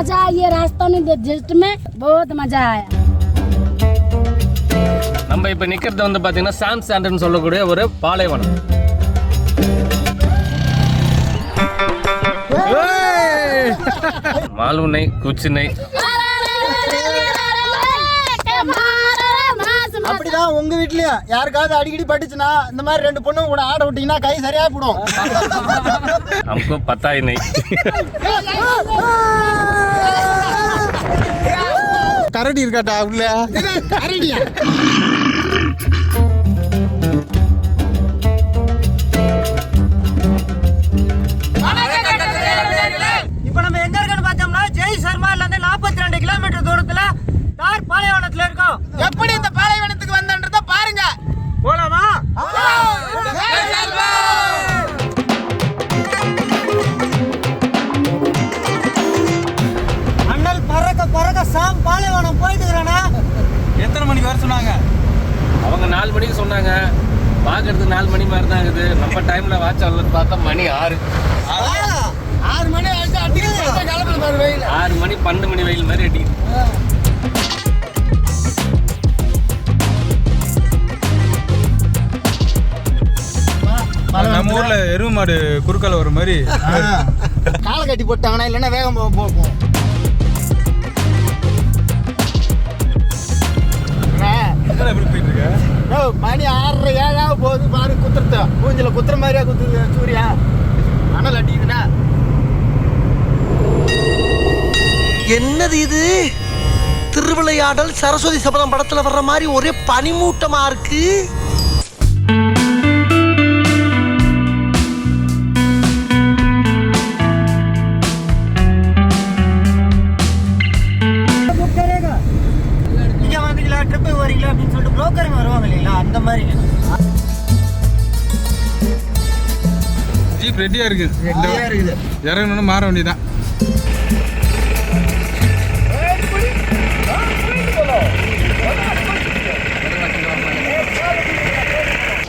मजा आई है राजस्थानी जस्ट में बहुत मजा आया நம்ம இப்போ நிற்கிறது வந்து பார்த்தீங்கன்னா சாம் சாண்டர்னு சொல்லக்கூடிய ஒரு பாலைவனம் மாலுனை குச்சினை அப்படிதான் உங்க வீட்லயும் யாருக்காவது அடிக்கடி பட்டுச்சுன்னா இந்த மாதிரி ரெண்டு பொண்ணு கூட ஆட விட்டீங்கன்னா கை சரியா போடும் நமக்கு பத்தாயினை கரடி இருக்காட்டா உள்ள? கரடியா? ஊர்ல எருவு மாடு குறுக்கால வர மாதிரி. காலை கட்டி போட்டாங்கன்னா இல்லைன்னா வேகம் போகும் மணி ஆறரை ஏழாவது போகுது. பாரு குத்துறது. மூஞ்சில குத்துற மாதிரியா குத்துது சூர்யா. அனல் அடிக்குதுண்ணா. என்னது இது? திருவிளையாடல் சரஸ்வதி சபதம் படத்துல வர்ற மாதிரி ஒரே பனிமூட்டமா இருக்கு? புரோக்கருங்க வருவாங்க இல்லைங்களா? அந்த மாதிரி. ஜீப் ரெடியா இருக்கு. ரெடியா இருக்குது. இறங்கணும்னு மாற வேண்டியதான்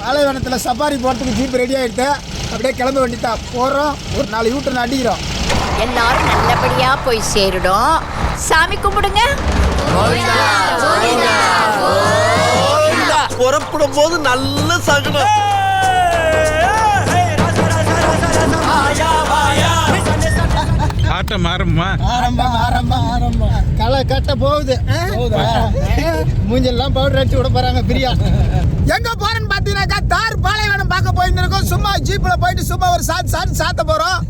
பாலைவனத்துல சஃபாரி போறதுக்கு ஜீப் ரெடி ஆயிட்டு அப்படியே கிளம்ப வேண்டியதான் போறோம். ஒரு நாலு யூட்டன் அடிக்கிறோம். எல்லாரும் நல்லபடியா போய் சேருடும். சாமி கும்பிடுங்க. புறப்படும் போது நல்ல சகுனம். ஆட்டம் மாறுமா ஆரம்பம் ஆரம்பம் ஆரம்பம். களை கட்ட போகுது. மூஞ்செல்லாம் பவுடர் அடிச்சு விட போறாங்க பிரியா. எங்க போறேன்னு பாத்தீங்கன்னாக்கா தார் பாலைவனம் பார்க்க போயிட்டு இருக்கோம் சும்மா ஜீப்ல போயிட்டு சும்மா ஒரு சாத்து சாத்து சாத்த போறோம்.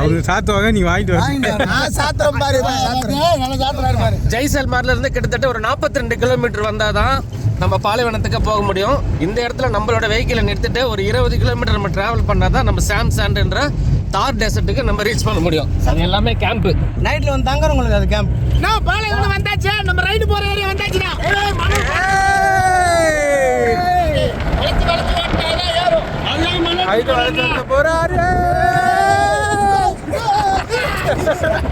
அவரு சாத்துவாங்க நீ வாங்கிட்டு வர. நான் சாத்திரம் பாரு நல்லா சாத்துறாரு பாரு ஜெய்சல்மார்ல இருந்து கிட்டத்தட்ட ஒரு 42 ரெண்டு கிலோமீட்டர் வந்தால் தான் நம்ம பாலைவனத்துக்கு போக முடியும். இந்த இடத்துல நம்மளோட வெஹிக்கிளை நிறுத்திட்டு ஒரு இருபது கிலோமீட்டர் நம்ம டிராவல் பண்ணால் தான் நம்ம சாம் சாண்ட்ன்ற தார் டெசர்ட்டுக்கு நம்ம ரீச் பண்ண முடியும். அது எல்லாமே கேம்ப்பு நைட்ல வந்து தங்குற உங்களுக்கு அது கேம்ப் நான் பாலைவனம் வந்தாச்சு. நம்ம ரைடு போற ஏரியா வந்தாச்சுடா. போறாரு.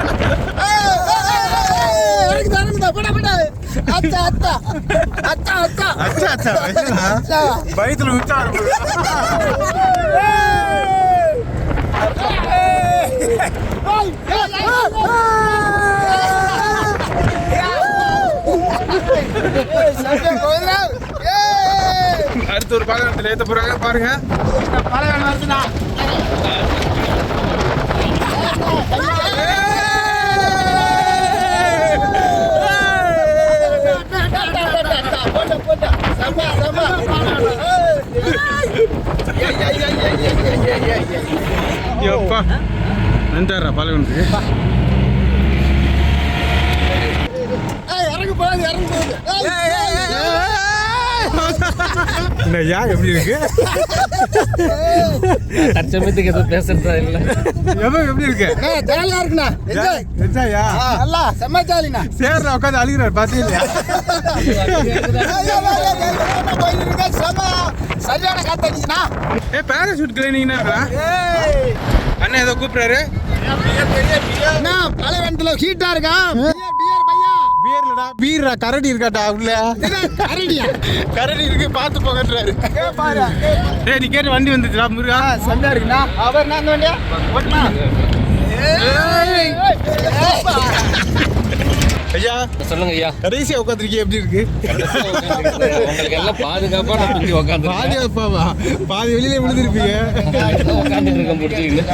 அத்தா, அத்தா. அத்தா, அத்தா. அச்சா அச்சா அத்தா. பயத்துல விட்டா. அடுத்த ஒரு பாலகத்தில் ஏத்த போறாங்க பாருங்க பாலைவனம் வருதுடா. போட்டு, போட்டு. செம்ம, செம்ம. எப்பா பாலகனுக்கு ஏய், இறங்கு போகுது, இறங்கு போகுது. ஏய், ஏய், ஏய், ஏய். இந்த யா எப்படி இருக்கு? தற்சமயத்துக்கு எதுவும் பேசுறதா இல்லை. எவ்வளோ எப்படி இருக்கு? ஜாலியா இருக்குண்ணா. என்ஜாய். எச்சாயா நல்லா செம்ம ஜாலிண்ணா. சேர்ல உட்காந்து அழுகிறார் பார்த்தீங்களா சரியான காத்தடிச்சுனா ஏ பேராசூட் கிளீனிங்னா அண்ணன் ஏதோ கூப்பிடுறாரு. என்ன பழைய ஹீட்டா இருக்கா? பீர்லடா பீர்ரா கரடி இருக்காட்டா உள்ள? கரடியா? கரடி இருக்கு பார்த்து போகன்றாரு பாரு டேய் நீ கேட்டு வண்டி வந்துச்சுடா முருகா. செம்மையா இருக்குண்ணா. அவர் என்ன அந்த வண்டியா? ஓட்டுனா ஏய். சொல்லுங்க ஐயா. கடைசியா உட்காந்துருக்கீங்க எப்படி இருக்கு? உங்களுக்கு எல்லாம் பாதுகாப்பா நான் உட்காந்து பாதுகாப்பாவா பாதி வெளியில விழுந்திருப்பீங்க. உட்காந்துட்டு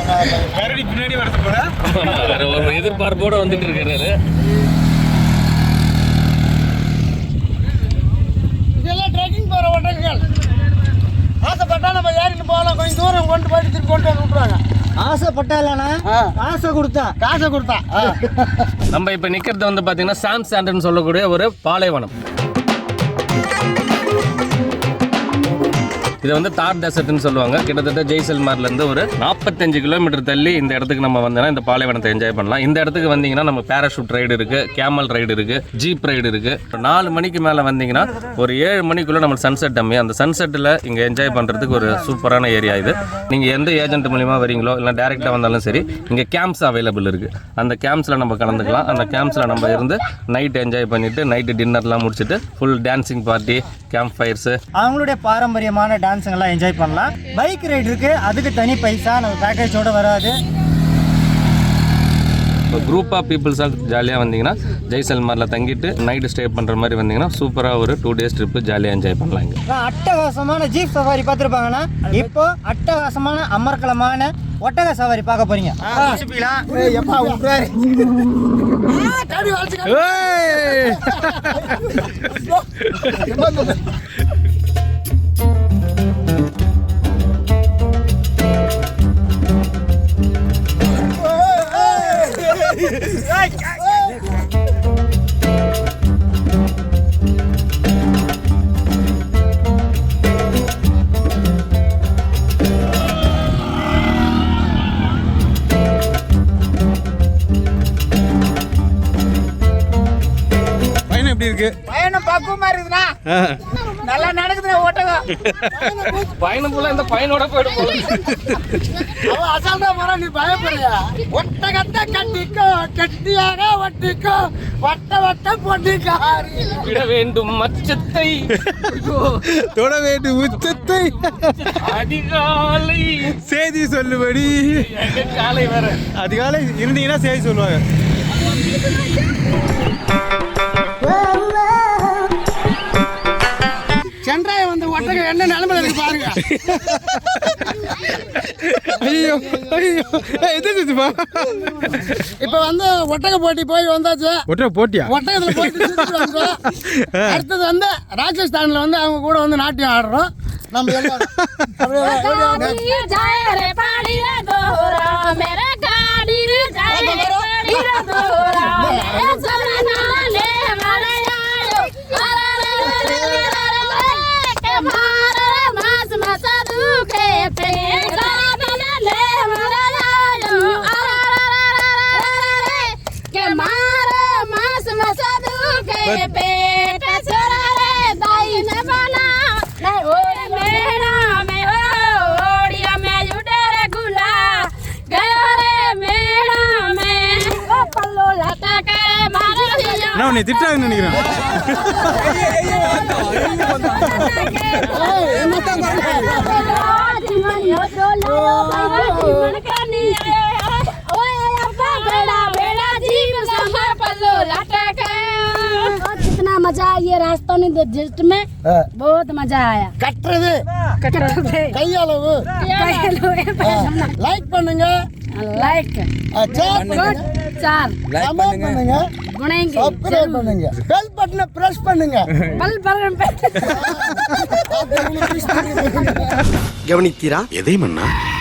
கரடி பின்னாடி வரது போல ஒரு எதிர்பார்ப்போட வந்துட்டு இருக்காரு. இதெல்லாம் ட்ரெக்கிங் போகிற ஒட்டகங்கள் ஆசைப்பட்டா நம்ம ஏறிட்டு போகலாம். கொஞ்சம் தூரம் கொண்டு போயிட்டு திருப்பி கொண்டு வந்து விட்ருவாங்க ஆசைப்பட்டா இல்லைண்ணா? ஆசை கொடுத்தா? காசை கொடுத்தா. ஆ. நம்ம இப்போ நிற்கிறது வந்து பார்த்தீங்கன்னா சாம் சாண்டர்னு சொல்லக்கூடிய ஒரு பாலைவனம். இது வந்து தார் டெசர்ட்னு சொல்லுவாங்க. கிட்டத்தட்ட ஜெய்சல்மார்ல இருந்து ஒரு நாற்பத்தஞ்சு கிலோமீட்டர் தள்ளி இந்த இடத்துக்கு நம்ம வந்தோம்னா இந்த பாலைவனத்தை என்ஜாய் பண்ணலாம். இந்த இடத்துக்கு வந்தீங்கன்னா நம்ம பேராஷூட் ரைடு இருக்கு கேமல் ரைடு இருக்கு ஜீப் ரைடு இருக்கு. நாலு மணிக்கு மேலே வந்தீங்கன்னா ஒரு ஏழு மணிக்குள்ள நம்ம சன்செட் அம்மி. அந்த சன்செட்டில் இங்கே என்ஜாய் பண்ணுறதுக்கு ஒரு சூப்பரான ஏரியா இது. நீங்கள் எந்த ஏஜென்ட் மூலிமா வரீங்களோ இல்லை டேரெக்டாக வந்தாலும் சரி இங்கே கேம்ப்ஸ் அவைலபிள் இருக்கு. அந்த கேம்ப்ஸில் நம்ம கலந்துக்கலாம். அந்த கேம்ப்ஸில் நம்ம இருந்து நைட் என்ஜாய் பண்ணிட்டு நைட்டு டின்னர்லாம் முடிச்சுட்டு full dancing party camp fires அவங்களுடைய பாரம்பரியமான டான்ஸுங்கெல்லாம் என்ஜாய் பண்ணலாம். பைக் ரைடு இருக்கு. அதுக்கு தனி பைசா. நம்ம பேக்கேஜோட வராது. இப்போ குரூப் ஆஃப் பீப்புள்ஸாக ஜாலியாக வந்தீங்கன்னா ஜெய்சல்மாரில் தங்கிட்டு நைட்டு ஸ்டே பண்ணுற மாதிரி வந்தீங்கன்னா சூப்பராக ஒரு டூ டேஸ் ட்ரிப்பு ஜாலியாக என்ஜாய் பண்ணலாம் இங்கே. அட்டகாசமான ஜீப் சவாரி பார்த்துருப்பாங்கன்னா இப்போ அட்டகாசமான அமர்க்கலமான ஒட்டக சவாரி பார்க்க போறீங்க. எப்பா பயணம் எப்படி இருக்கு? பயணம் பக்குவமா இருக்குதுண்ணா. பயணம் போல இந்த பையனோட போயிடும் போல. அவன் அசால்ட்டா போறான் நீ பயப்படுறியா ஒட்டகத்தை கட்டிக்கோ கெட்டியாக ஒட்டிக்கோ வட்ட வட்ட பொட்டிக்காரி விட வேண்டும் மச்சத்தை தொட வேண்டும் உச்சத்தை. அதிகாலை. செய்தி சொல்லுபடி. காலை வர அதிகாலை இருந்தீங்கன்னா செய்தி சொல்லுவாங்க. சென்றாய வந்து ஒட்டகம் என்ன நிலைமையில இருக்கு பாருங்க. ஐயோ ஐயோ. எதிர்த்துப்பா இப்ப வந்து ஒட்டக போட்டி போய் வந்தாச்சு. ஒற்றை போட்டியா? ஒட்டகத்துல போயிட்டு. அடுத்தது வந்து ராஜஸ்தான்ல வந்து அவங்க கூட வந்து நாட்டியம் ஆடுறோம். நம்ம எல்லாரும். நான் உன்னை திட்டாங்கன்னு நினைக்கிறேன் என்ன कितना मजा ये रास्तों ने जस्ट में बहुत मजा आया கட்டுறது கையளவு லைக் பண்ணுங்க लाइक ஷேர் பண்ணுங்க चार கமெண்ட் பண்ணுங்க गुणेंगे சப்ஸ்கிரைப் பண்ணுங்க பெல் பட்டனை பிரஸ் பண்ணுங்க बल पर கவனித்தீரா எதை மன்னா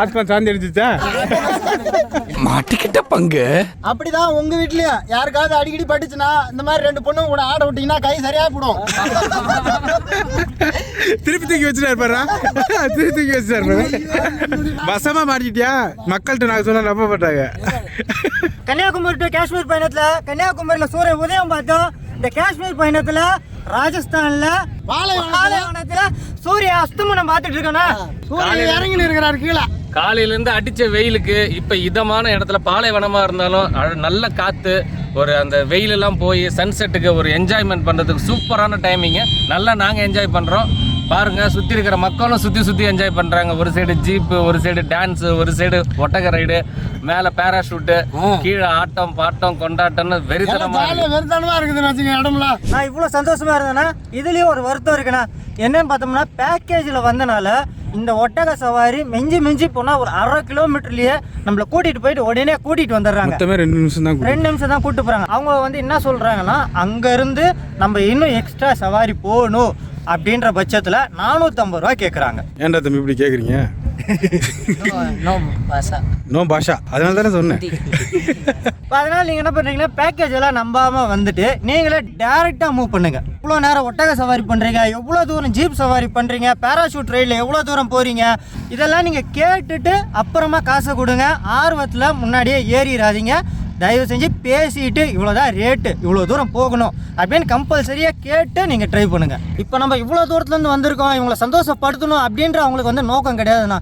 ஆத்மா சாந்தி அடிச்சுச்சா மாட்டிக்கிட்ட பங்கு. அப்படிதான் உங்க வீட்லயும். யாருக்காவது அடிக்கடி பட்டுச்சுன்னா இந்த மாதிரி ரெண்டு பொண்ணு கூட ஆட விட்டீங்கன்னா கை சரியா போடும். திருப்பி தூக்கி வச்சுட்டாரு பாரு. திருப்பி தூக்கி வச்சுட்டாரு பாரு. வசமா மாட்டிட்டியா மக்கள்கிட்ட நான் சொன்னா நம்ப மாட்டாங்க. கன்னியாகுமரி டு காஷ்மீர் பயணத்துல கன்னியாகுமரியில சூரிய உதயம் பார்த்தோம். இந்த காஷ்மீர் பயணத்துல ராஜஸ்தான்ல பாலைவனத்துல- சூரிய அஸ்தமனம் பார்த்துட்டு இருக்கோம்னா சூரியன் இறங்கி இருக்கிறாரு கீழே. காலையில இருந்து அடிச்ச வெயிலுக்கு இப்ப இதமான இடத்துல பாலைவனமா இருந்தாலும் நல்ல காத்து ஒரு அந்த வெயில் எல்லாம் போய் சன்செட்டுக்கு ஒரு என்ஜாய்மெண்ட் பண்றதுக்கு சூப்பரான டைமிங் நல்லா நாங்க என்ஜாய் பண்றோம். பாருங்க சுத்தி இருக்கிற மக்களும் சுத்தி சுத்தி என்ஜாய் பண்றாங்க. ஒரு சைடு ஜீப்பு ஒரு சைடு டான்ஸ் ஒரு சைடு ஒட்டக ரைடு மேல பேராஷூட்டு கீழே ஆட்டம் பாட்டம் கொண்டாட்டம்னு வெறித்தனமா இருக்கு. ஜாலியாக வெறுத்தானமா இருக்குதுன்னு வச்சுங்க இடம்ல நான் இவ்வளோ சந்தோஷமா இருந்தேன்னா இதுலயும் ஒரு வருத்தம் இருக்குண்ணா. என்னன்னு பார்த்தோம்னா பேக்கேஜில் வந்தனால இந்த ஒட்டக சவாரி மிஞ்சி மிஞ்சி போனா ஒரு அரை கிலோமீட்டர்லயே நம்மள கூட்டிட்டு போயிட்டு உடனே கூட்டிட்டு வந்துடுறாங்க. மொத்தமே ரெண்டு நிமிஷம் தான் ரெண்டு நிமிஷம் தான் கூட்டு போறாங்க. அவங்க வந்து என்ன சொல்றாங்கன்னா அங்க இருந்து நம்ம இன்னும் எக்ஸ்ட்ரா சவாரி போகணும். அப்படின்ற பட்சத்துல நானூத்தம்பது ரூபா கேக்குறாங்க. ஏன்டா தம்பி இப்படி கேட்குறீங்க நோ பாஷா. அதனால தானே சொன்னேன். அதனால நீங்க என்ன பண்றீங்கன்னா பேக்கேஜ் எல்லாம் நம்பாம வந்துட்டு நீங்களே டைரக்டா மூவ் பண்ணுங்க. இவ்வளோ நேரம் ஒட்டக சவாரி பண்றீங்க எவ்வளோ தூரம் ஜீப் சவாரி பண்றீங்க பேராஷூட் ரயில்ல எவ்வளோ தூரம் போறீங்க இதெல்லாம் நீங்க கேட்டுட்டு அப்புறமா காசை கொடுங்க. ஆர்வத்துல முன்னாடியே ஏறிடாதீங்க. தயவு செஞ்சு பேசிட்டு இவ்வளோதான் ரேட்டு இவ்வளோ தூரம் போகணும் அப்படின்னு கம்பல்சரியாக கேட்டு நீங்கள் ட்ரை பண்ணுங்கள் இப்போ நம்ம இவ்வளோ தூரத்துலேருந்து வந்திருக்கோம் இவங்களை சந்தோஷப்படுத்தணும் அப்படின்ற அவங்களுக்கு வந்து நோக்கம் கிடையாதுண்ணா.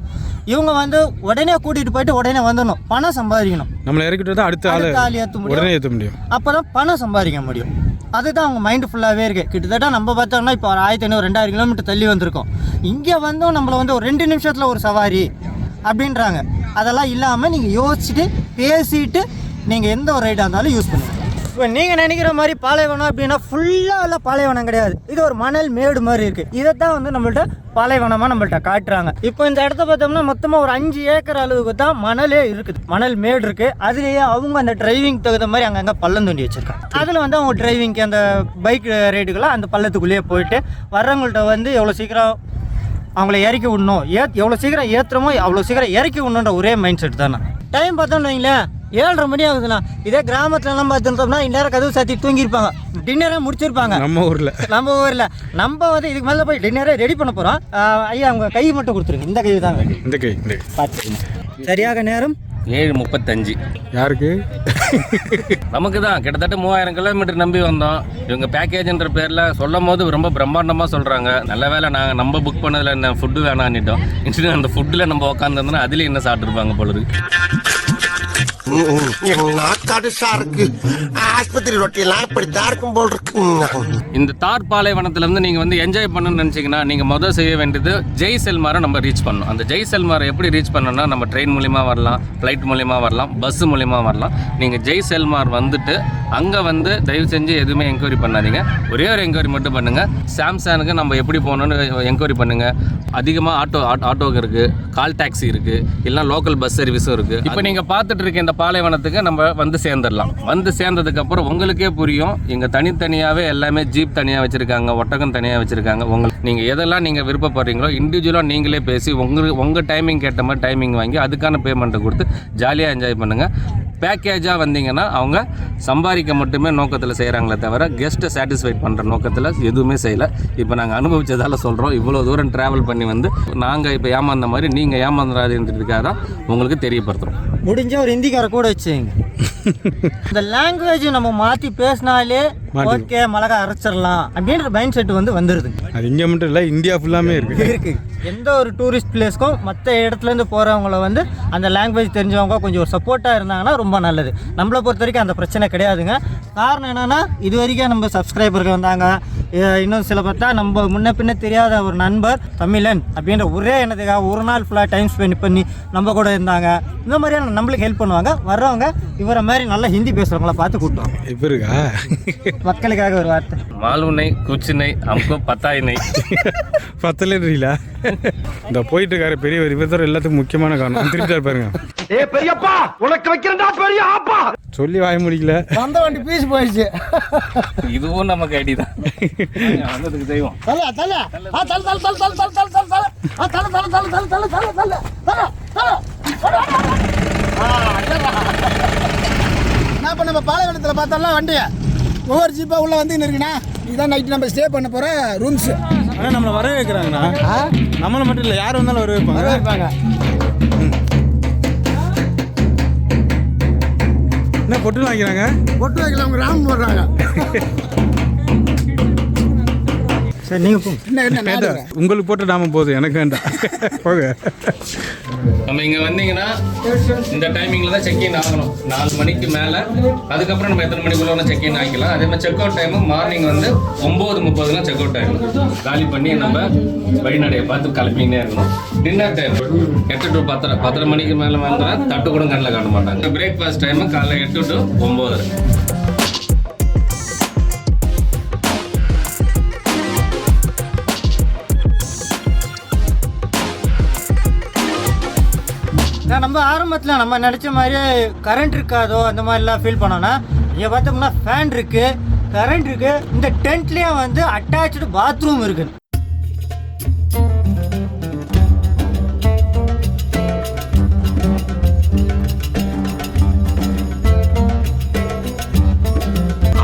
இவங்க வந்து உடனே கூட்டிகிட்டு போயிட்டு உடனே வந்துடணும். பணம் சம்பாதிக்கணும். நம்மளை இறக்கிட்டு தான் அடுத்த ஆள். ஆள் ஏற்ற முடியும். உடனே ஏற்ற முடியும். அப்போ தான் பணம் சம்பாதிக்க முடியும். அதுதான் அவங்க மைண்டு ஃபுல்லாகவே இருக்குது கிட்டத்தட்ட நம்ம பார்த்தோம்னா இப்போ ஒரு ஆயிரத்தி ஐநூறு ரெண்டாயிரம் கிலோமீட்டர் தள்ளி வந்திருக்கோம். இங்கே வந்தும் நம்மளை வந்து ஒரு ரெண்டு நிமிஷத்தில் ஒரு சவாரி அப்படின்றாங்க. அதெல்லாம் இல்லாமல் நீங்கள் யோசிச்சுட்டு பேசிட்டு நீங்கள் எந்த ஒரு ரைடாக இருந்தாலும் யூஸ் பண்ணுங்கள் இப்போ நீங்கள் நினைக்கிற மாதிரி பாலைவனம் அப்படின்னா ஃபுல்லாக எல்லாம் பாலைவனம் கிடையாது. இது ஒரு மணல் மேடு மாதிரி இருக்குது இதை தான் வந்து நம்மள்ட்ட பாலைவனமாக நம்மள்ட்ட காட்டுறாங்க. இப்போ இந்த இடத்த பார்த்தோம்னா மொத்தமாக ஒரு அஞ்சு ஏக்கர் அளவுக்கு தான் மணலே இருக்குது. மணல் மேடு இருக்குது அதுலேயே அவங்க அந்த டிரைவிங் தகுந்த மாதிரி அங்கங்கே பள்ளம் தோண்டி வச்சுருக்காங்க. அதில் வந்து அவங்க டிரைவிங்க்கு அந்த பைக் ரைடுக்கெல்லாம் அந்த பள்ளத்துக்குள்ளேயே போயிட்டு வர்றவங்கள்ட்ட வந்து எவ்வளோ சீக்கிரம் அவங்கள இறக்கி விடணும்? ஏ எவ்வளோ சீக்கிரம் ஏற்றுறமோ அவ்வளோ சீக்கிரம் இறக்கி விடணுன்ற ஒரே மைண்ட் செட் தானே. டைம் பார்த்தோம்னு வைங்களேன். ஏழரை மணி ஆகுதுண்ணா. இதே கிராமத்துலலாம் பார்த்துருந்தோம்னா இந்நேரம் கதவு சாத்தி தூங்கியிருப்பாங்க. டின்னரே முடிச்சிருப்பாங்க. நம்ம ஊரில். நம்ம ஊரில். நம்ம வந்து இதுக்கு மேலே போய் டின்னரே ரெடி பண்ண போகிறோம் ஐயா அவங்க கை மட்டும் கொடுத்துருங்க. இந்த கை தான் வேணும். இந்த கை இந்த சரியாக நேரம்? ஏழு முப்பத்தஞ்சு. யாருக்கு? நமக்கு தான் கிட்டத்தட்ட மூவாயிரம் கிலோமீட்டர் நம்பி வந்தோம். இவங்க பேக்கேஜ்ன்ற பேரில் சொல்லும் போது ரொம்ப பிரம்மாண்டமாக சொல்கிறாங்க நல்ல வேளை நாங்கள் நம்ம புக் பண்ணதில் என்ன ஃபுட்டு வேணான்னுட்டோம் இன்னும் அந்த ஃபுட்டில் நம்ம உட்காந்துருந்தோம்னா அதுலேயும் என்ன சாப்பிட்ருப்பாங்க போல இருக்கு நாக்காடுசா இருக்கு ஆஸ்பத்திரி ரொட்டியெல்லாம் இப்படித்தான் இருக்கும் போல் இருக்கு. இந்த தார் பாலைவனத்துலேருந்து நீங்கள் வந்து என்ஜாய் பண்ணணும்னு நினச்சிங்கன்னா நீங்கள் முதல் செய்ய வேண்டியது ஜெய் செல்மாரை நம்ம ரீச் பண்ணணும். அந்த ஜெய் செல்மாரை எப்படி ரீச் பண்ணணும்னா நம்ம ட்ரெயின் மூலிமா வரலாம் ஃப்ளைட் மூலிமா வரலாம் பஸ் மூலிமா வரலாம். நீங்கள் ஜெய் செல்மார் வந்துட்டு அங்கே வந்து தயவு செஞ்சு எதுவுமே என்கொயரி பண்ணாதீங்க. ஒரே ஒரு என்கொயரி மட்டும் பண்ணுங்கள் சாம்சங்குக்கு நம்ம எப்படி போகணுன்னு என்கொயரி பண்ணுங்கள் அதிகமாக ஆட்டோ ஆட்டோக்கு இருக்குது கால் டாக்ஸி இருக்குது இல்லைனா லோக்கல் பஸ் சர்வீஸும் இருக்குது இப்போ நீங்கள் பார்த்துட்டு இருக்க இந்த பாலைவனத்துக்கு நம்ம வந்து சேர்ந்துடலாம். வந்து சேர்ந்ததுக்கப்புறம் உங்களுக்கே புரியும். இங்கே தனித்தனியாகவே எல்லாமே ஜீப் தனியாக வச்சுருக்காங்க ஒட்டகம் தனியாக வச்சுருக்காங்க. உங்களுக்கு நீங்கள் எதெல்லாம் நீங்கள் விருப்பப்படுறீங்களோ இண்டிவிஜுவலாக நீங்களே பேசி உங்களுக்கு உங்கள் டைமிங் கேட்ட மாதிரி டைமிங் வாங்கி அதுக்கான பேமெண்ட்டை கொடுத்து ஜாலியாக என்ஜாய் பண்ணுங்கள் பேக்கேஜாக வந்தீங்கன்னா அவங்க சம்பாதிக்க மட்டுமே நோக்கத்தில் செய்கிறாங்களே தவிர கெஸ்ட்டை சாட்டிஸ்ஃபைட் பண்ணுற நோக்கத்தில் எதுவுமே செய்யலை. இப்போ நாங்கள் அனுபவித்ததால் சொல்கிறோம் இவ்வளோ தூரம் ட்ராவல் பண்ணி வந்து நாங்கள் இப்போ ஏமாந்த மாதிரி நீங்கள் ஏமாந்துடாதுன்றதுக்காக தான் உங்களுக்கு தெரியப்படுத்துகிறோம் முடிஞ்ச ஒரு ஹிந்திக்கார கூட வச்சுங்க இந்த லாங்குவேஜ் நம்ம மாற்றி பேசினாலே ஓகே மிளகா அரைச்சிடலாம். அப்படின்ற மைண்ட் செட் வந்து வந்துடுதுங்க அது இங்கே மட்டும் இல்லை இந்தியா ஃபுல்லாமே இருக்கு. இருக்கு. எந்த ஒரு டூரிஸ்ட் பிளேஸ்க்கும் மற்ற இடத்துலேருந்து போகிறவங்கள வந்து அந்த லாங்குவேஜ் தெரிஞ்சவங்க கொஞ்சம் ஒரு சப்போர்ட்டாக இருந்தாங்கன்னா ரொம்ப நல்லது. நம்மளை பொறுத்த வரைக்கும் அந்த பிரச்சனை கிடையாதுங்க. காரணம் என்னென்னா இது வரைக்கும் நம்ம சப்ஸ்கிரைபர்கள் வந்தாங்க. இன்னும் சில பார்த்தா நம்ம முன்ன பின்ன தெரியாத ஒரு நண்பர் தமிழன் அப்படின்ற ஒரே எண்ணத்துக்காக ஒரு நாள் ஃபுல்லாக டைம் ஸ்பெண்ட் பண்ணி நம்ம கூட இருந்தாங்க. இந்த மாதிரியான நம்மளுக்கு ஹெல்ப் பண்ணுவாங்க. வர்றவங்க இவரை மாதிரி நல்லா ஹிந்தி பேசுகிறவங்கள பார்த்து கூட்டுவாங்க இப்போ இருக்கா மக்களுக்காக ஒரு வார்த்தை மாலுனை குச்சினை அம்கோ பத்தாயினை பத்தலேன்றீங்களா இந்த போயிட்டு இருக்காரு பெரியவர் இவர் எல்லாத்துக்கும் முக்கியமான காரணம் திருப்பி பாருங்க ஏ பெரியப்பா உனக்கு வைக்கிறேன்டா பெரிய ஆப்பா சொல்லி வாய முடியல வந்த வண்டி பீஸ் போயிடுச்சு இதுவும் நமக்கு ஐடி தான் வந்ததுக்கு செய்வோம் தல தல ஆ தல தல தல தல தல தல தல தல ஆ தல தல தல தல தல தல தல தல தல நான் இப்போ நம்ம பாலைவனத்தில் பார்த்தோம்ல வண்டியை ஒவ்வொரு ஜீப்பாக உள்ளே வந்து இருக்குண்ணா. இதுதான் நைட்டு நம்ம ஸ்டே பண்ண போகிற ரூம்ஸ் ஆனால் நம்மளை வர வைக்கிறாங்கண்ணா நம்மளை மட்டும் இல்லை யார் வந்தாலும் வர வைப்பாங்க இருப்பாங்க என்ன பொட்டு வாங்கிறாங்க பொட்டு வைக்கல அவங்க ராம் போடுறாங்க. சரி நீங்கள். உங்களுக்கு போட்ட நாம போதும் எனக்கு வேண்டாம். போங்க. நம்ம இங்க வந்தீங்கன்னா இந்த டைமிங்ல தான் செக் இன் ஆகணும். நாலு மணிக்கு மேல அதுக்கப்புறம் நம்ம எத்தனை மணிக்குள்ள வேணா செக் இன் ஆகிக்கலாம். அதே மாதிரி செக் அவுட் டைம் மார்னிங் வந்து ஒன்பது முப்பதுலாம் செக் அவுட் ஆயிடும் காலி பண்ணி நம்ம வழிநடையை பார்த்து கிளம்பினே இருக்கணும். டின்னர் டைம் எட்டு டு பத்தரை. பத்தரை மணிக்கு மேல வந்தா தட்டு கூட கண்ணில் காட்ட மாட்டாங்க. பிரேக்ஃபாஸ்ட் டைம் காலைல எட்டு டு ஒன்பது நான் நம்ம ஆரம்பத்தில் நம்ம நினச்ச மாதிரியே கரண்ட் இருக்காதோ அந்த மாதிரிலாம் ஃபீல் பண்ணோன்னா இங்கே பார்த்தோம்னா ஃபேன் இருக்கு கரண்ட் இருக்கு. இந்த டென்ட்லேயே வந்து அட்டாச்சு பாத்ரூம் இருக்கு.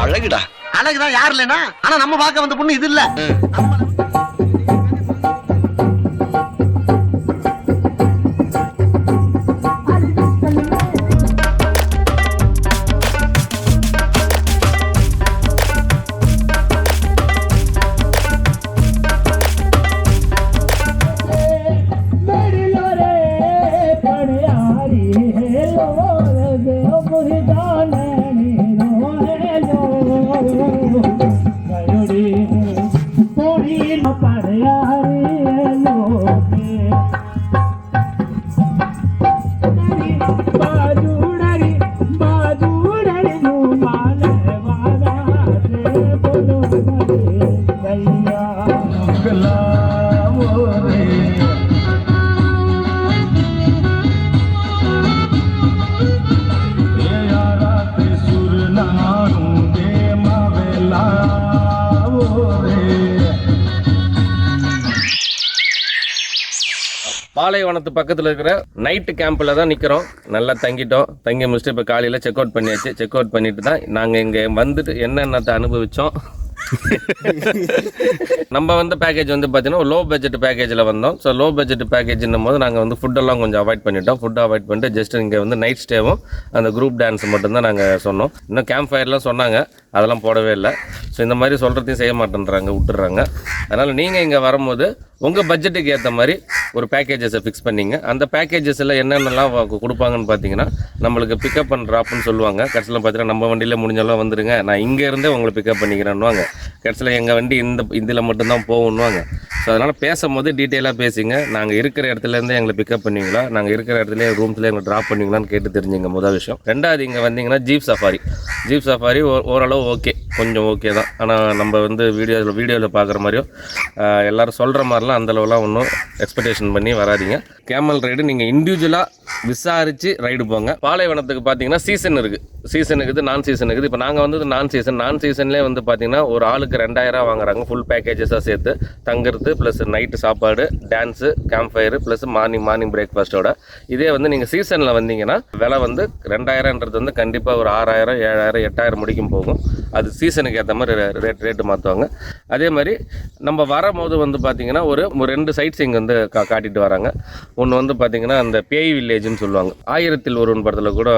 அழகுடா. அழகுதான் யார் இல்லைனா ஆனா நம்ம பார்க்க வந்த பொண்ணு இது இல்ல. பாலைவனத்து பக்கத்தில் இருக்கிற நைட்டு கேம்பில் தான் நிற்கிறோம் நல்லா தங்கிட்டோம். தங்கி முடிச்சுட்டு இப்போ காலையில் செக் அவுட் பண்ணியாச்சு. செக் அவுட் பண்ணிட்டு தான் நாங்கள் இங்கே வந்துட்டு என்னென்னத்தை அனுபவித்தோம் நம்ம வந்து பேக்கேஜ் வந்து பார்த்தீங்கன்னா லோ பட்ஜெட் பேக்கேஜில் வந்தோம். ஸோ லோ பட்ஜெட் பேக்கேஜ்னும் போது நாங்கள் வந்து ஃபுட்டெல்லாம் கொஞ்சம் அவாய்ட் பண்ணிட்டோம். ஃபுட் அவாய்ட் பண்ணிட்டு ஜஸ்ட் இங்கே வந்து நைட் ஸ்டேவும் அந்த குரூப் டான்ஸ் மட்டும்தான் நாங்கள் சொன்னோம். இன்னும் கேம்ப் ஃபயர்லாம் சொன்னாங்க. அதெல்லாம் போடவே இல்லை. ஸோ இந்த மாதிரி சொல்கிறதையும் செய்ய மாட்டேன்றாங்க விட்டுறாங்க அதனால் நீங்கள் இங்கே வரும்போது உங்கள் பட்ஜெட்டுக்கு ஏற்ற மாதிரி ஒரு பேக்கேஜஸை ஃபிக்ஸ் பண்ணிங்க. அந்த பேக்கேஜஸில் என்னென்னலாம் கொடுப்பாங்கன்னு பார்த்தீங்கன்னா நம்மளுக்கு பிக்கப் அண்ட் ட்ராப்னு சொல்லுவாங்க. கடைசியில் பார்த்தீங்கன்னா நம்ம வண்டியில் முடிஞ்செல்லாம் வந்துடுங்க நான் இங்கேருந்தே உங்களை பிக்கப் பண்ணிக்கிறேன்னுவாங்க. கடைசியில் எங்கள் வண்டி இந்த இதில் மட்டும்தான் போகணுவாங்க ஸோ அதனால் பேசும்போது டீட்டெயிலாக பேசிங்க. நாங்கள் இருக்கிற இடத்துலேருந்து எங்களை பிக்கப் பண்ணுவீங்களா? நாங்கள் இருக்கிற இடத்துல ரூம்ஸில் எங்களை ட்ராப் பண்ணுவீங்களான்னு கேட்டு தெரிஞ்சுங்க. முதல் விஷயம். ரெண்டாவது இங்கே வந்தீங்கன்னா ஜீப் சஃபாரி ஜீப் சஃபாரி ஓரளவு ஓகே கொஞ்சம் ஓகே தான். ஆனால் நம்ம வந்து வீடியோவில் வீடியோவில் பார்க்குற மாதிரியோ எல்லோரும் சொல்கிற மாதிரிலாம் அந்தளவுலாம் ஒன்றும் எக்ஸ்பெக்டேஷன் பண்ணி வராதீங்க. கேமல் ரைடு நீங்கள் இண்டிவிஜுவலாக விசாரித்து ரைடு போங்க. பாலைவனத்துக்கு பார்த்தீங்கன்னா சீசன் இருக்குது சீசன் இருக்குது நான் சீசன் இருக்குது இப்போ நாங்கள் வந்து நான் சீசன் நான் சீசன்லேயே வந்து பார்த்தீங்கன்னா ஒரு ஆளுக்கு ரெண்டாயிரம் வாங்குறாங்க. ஃபுல் பேக்கேஜஸாக சேர்த்து தங்குறது ப்ளஸ் நைட்டு சாப்பாடு dance camp fire plus morning morning பிரேக்ஃபாஸ்ட்டோட இதே வந்து நீங்கள் சீசனில் வந்தீங்கன்னா விலை வந்து ரெண்டாயிரம்ன்றது வந்து கண்டிப்பாக ஒரு ஆறாயிரம் ஏழாயிரம் எட்டாயிரம் முடிக்கும் போகும். அது சீசனுக்கு ஏற்ற மாதிரி ரேட் ரேட்டு மாற்றுவாங்க அதே மாதிரி நம்ம வரும்போது வந்து பார்த்தீங்கன்னா ஒரு ரெண்டு சைட்ஸ் இங்கே வந்து கா காட்டிட்டு வராங்க. ஒன்று வந்து பார்த்திங்கன்னா அந்த பேய் வில்லேஜ்னு சொல்லுவாங்க. ஆயிரத்தில் ஒருவன் படத்தில் கூட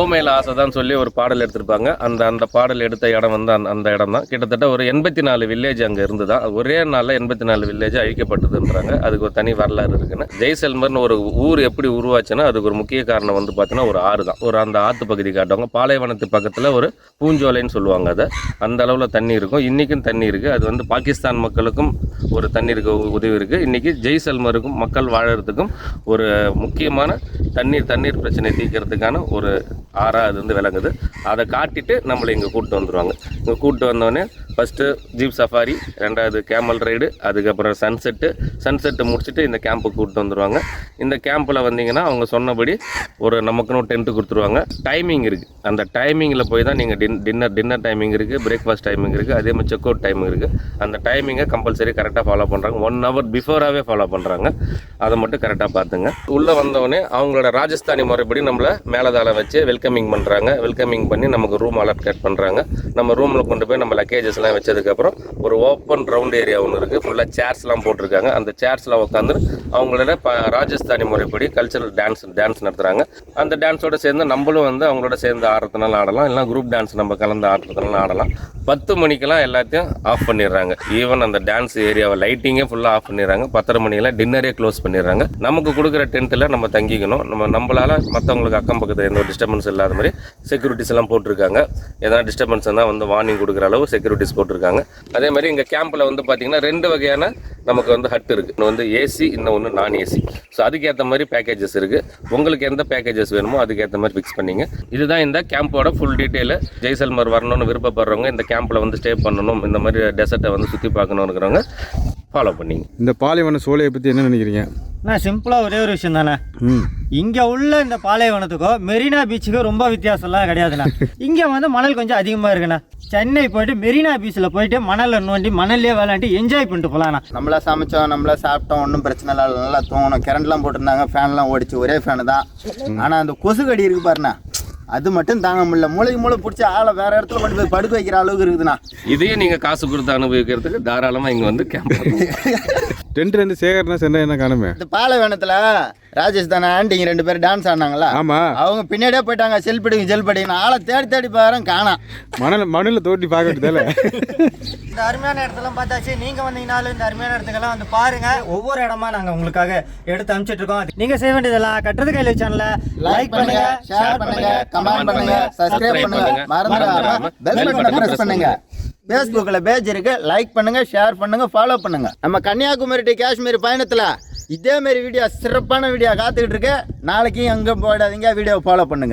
ஓமேல ஆசை தான் சொல்லி ஒரு பாடல் எடுத்திருப்பாங்க. அந்த அந்த பாடல் எடுத்த இடம் வந்து அந்த அந்த இடம் தான். கிட்டத்தட்ட ஒரு எண்பத்தி நாலு வில்லேஜ் அங்கே இருந்துதான். ஒரே நாளில் எண்பத்தி நாலு வில்லேஜ் அழிக்கப்பட்டதுன்றாங்க. அதுக்கு ஒரு தனி வரலாறு இருக்குன்னு. ஜெய்சல்மர்னு ஒரு ஊர் எப்படி உருவாச்சுன்னா அதுக்கு ஒரு முக்கிய காரணம் வந்து பார்த்தீங்கன்னா ஒரு ஆறு தான் ஒரு அந்த ஆற்று பகுதி காட்டுவாங்க. பாலைவனத்து பக்கத்தில் ஒரு பூஞ்சோலைன்னு சொல்லுவாங்க. அதை. அந்த அளவில் தண்ணி இருக்கும். இன்றைக்கும் தண்ணி இருக்குது அது வந்து பாகிஸ்தான் மக்களுக்கும் ஒரு தண்ணீருக்கு உ- உதவி இருக்குது இன்றைக்கி ஜெய்சல்மருக்கும் மக்கள் வாழறதுக்கும் ஒரு முக்கியமான தண்ணீர் தண்ணீர் பிரச்சனை தீர்க்கிறதுக்கான ஒரு ஆறாக அது வந்து விளங்குது. அதை காட்டிட்டு நம்மளை இங்கே கூப்பிட்டு வந்துடுவாங்க இங்கே கூப்பிட்டு வந்தோடனே ஃபஸ்ட்டு ஜீப் சஃபாரி ரெண்டாவது கேமல் ரைடு அதுக்கப்புறம் சன்செட்டு சன்செட்டு முடிச்சுட்டு இந்த கேம்புக்கு கூப்பிட்டு வந்துடுவாங்க இந்த கேம்பில் வந்தீங்கன்னா அவங்க சொன்னபடி ஒரு நமக்குன்னு டென்ட்டு கொடுத்துருவாங்க. டைமிங் இருக்குது அந்த டைமிங்கில் போய் தான் நீங்கள் டின் டின்னர் டின்னர் டைமிங் இருக்குது பிரேக்ஃபாஸ்ட் டைமிங் இருக்குது அதே மாதிரி செக் அவுட் டைமிங் இருக்குது அந்த டைமிங்கை கம்பல்சரி கரெக்டாக ஃபாலோ பண்ணுறாங்க ஒன் ஹவர் பிஃபோராகவே ஃபாலோ பண்ணுறாங்க அதை மட்டும் கரெக்டாக பார்த்துங்க. உள்ளே வந்தவொடனே அவங்களோட ராஜஸ்தானி முறைப்படி நம்மளை மேலதாளம் வச்சு வெல்கமிங் பண்ணுறாங்க வெல்கமிங் பண்ணி நமக்கு ரூம் அலர்ட் பண்ணுறாங்க நம்ம ரூமில் கொண்டு போய் நம்ம லக்கேஜஸ் எல்லாம் வச்சதுக்கப்புறம் ஒரு ஓப்பன் ரவுண்ட் ஏரியா ஒன்று இருக்குது ஃபுல்லாக சேர்ஸ்லாம் போட்டிருக்காங்க. அந்த சேர்ஸ்லாம் உட்காந்து அவங்களோட ப ராஜஸ்தானி முறைப்படி கல்ச்சரல் டான்ஸ் டான்ஸ் நடத்துகிறாங்க அந்த டான்ஸோட சேர்ந்து நம்மளும் வந்து அவங்களோட சேர்ந்து ஆடுறதுனால ஆடலாம். இல்லை குரூப் டான்ஸ் நம்ம கலந்து ஆடுறதுனால ஆடலாம். பத்து மணிக்கெல்லாம் எல்லாத்தையும் ஆஃப் பண்ணிடுறாங்க. ஈவன் அந்த டான்ஸ் ஏரியாவை லைட்டிங்கே ஃபுல்லாக ஆஃப் பண்ணிடுறாங்க. பத்தரை மணிக்கெல்லாம் டின்னரே க்ளோஸ் பண்ணிடுறாங்க. நமக்கு கொடுக்குற டென்ட்டில் நம்ம தங்கிக்கணும். நம்ம நம்மளால் மற்றவங்களுக்கு அக்கம் பக்கத்தில் எந்த ஒரு டிஸ்டர்பன்ஸ் இல்லாத மாதிரி செக்யூரிட்டிஸ் எல்லாம் போட்டிருக்காங்க. எதனா டிஸ்டர்பன்ஸ் இருந்தால் வந்து வார்னிங் கொடுக்குற அளவு செக்யூரிட்டிஸ் போட்டிருக்காங்க. அதே மாதிரி இங்கே கேம்பில் வந்து பார்த்தீங்கன்னா ரெண்டு வகையான நமக்கு வந்து ஹட் இருக்குது இன்னும் வந்து ஏசி இன்னும் ஒன்று நான் ஏசி ஸோ அதுக்கேற்ற மாதிரி பேக்கேஜஸ் இருக்குது உங்களுக்கு எந்த பேக்கேஜஸ் வேணுமோ அதுக்கேற்ற மாதிரி ஃபிக்ஸ் பண்ணிங்க. இதுதான் இந்த கேம்போட ஃபுல் டீட்டெயில் ஜெய்சல்மர் வரணும்னு விருப்பப்படுறவங்க இந்த கேம்பில் வந்து ஸ்டே பண்ணணும். இந்த மாதிரி டெசர்ட்டை வந்து சுற்றி பார்க்கணுங்கிறவங்க ஃபாலோ பண்ணிங்க. இந்த பாலைவன சோலையை பற்றி என்ன நினைக்கிறீங்க? நான் சிம்பிளாக ஒரே ஒரு விஷயம் தானே. இங்கே உள்ள இந்த பாலைவனத்துக்கும் மெரினா பீச்சுக்கும் ரொம்ப வித்தியாசம்லாம் கிடையாதுண்ணா. இங்கே வந்து மணல் கொஞ்சம் அதிகமாக இருக்குண்ணா. சென்னை போயிட்டு மெரினா பீச்சில் போயிட்டு மணலில் நோண்டி மணல்லே விளையாண்டு என்ஜாய் பண்ணிட்டு போகலாண்ணா நம்மளா சமைச்சோம் நம்மளா சாப்பிட்டோம் ஒன்றும் பிரச்சனை இல்லை நல்லா தூங்கணும். கரண்ட்லாம் போட்டிருந்தாங்க ஃபேன்லாம் ஓடிச்சு ஒரே ஃபேனு தான். ஆனால் அந்த கொசு கடி இருக்கு பாருண்ணா. அது மட்டும் தாங்க முடியல. மூளைக்கு மூளை பிடிச்சி ஆளை வேற இடத்துல கொண்டு போய் படுக்க வைக்கிற அளவுக்கு இருக்குதுண்ணா. இதையும் நீங்கள் காசு கொடுத்து அனுபவிக்கிறதுக்கு தாராளமாக இங்கே வந்து கேம்ப் டென்ட் ரெண்டு சேகர்னா சென்னை என்ன காணுமே? இந்த பாலைவனத்தில் ராஜேஷ் தானே ஆண்டிங்க ரெண்டு பேரும் டான்ஸ் ஆடினாங்களா? ஆமா. அவங்க பின்னாடியே போயிட்டாங்க செல் பிடிங்க செல் பிடிங்க ஆளை தேடி தேடி பாருங்க காணாம். மணல் மண்ணில் தோட்டி பார்க்க வேண்டியதால இந்த அருமையான இடத்தெல்லாம் பார்த்தாச்சு. நீங்கள் வந்தீங்கனாலும் இந்த அருமையான இடத்துக்கெல்லாம் வந்து பாருங்க. ஒவ்வொரு இடமா நாங்கள் உங்களுக்காக எடுத்து அனுப்பிச்சிட்டு இருக்கோம். நீங்கள் செய்ய வேண்டியதெல்லாம் கட்டுறது கையில் சேனலை லைக் பண்ணுங்க ஷேர் பண்ணுங்க கமெண்ட் பண்ணுங்க சப்ஸ்கிரைப் பண்ணுங்க மறந்துடாம பெல் பட்டனை பிரஸ் பண்ணுங்க. ஃபேஸ்புக்கில் பேஜ் இருக்கு. லைக் பண்ணுங்கள் ஷேர் பண்ணுங்கள் ஃபாலோ பண்ணுங்கள் நம்ம கன்னியாகுமரி டு காஷ்மீர் பயணத்தில் இதேமாரி வீடியோ சிறப்பான வீடியோ காத்துக்கிட்டு இருக்கு. நாளைக்கும் எங்கே போயிடாதீங்க வீடியோ ஃபாலோ பண்ணுங்கள்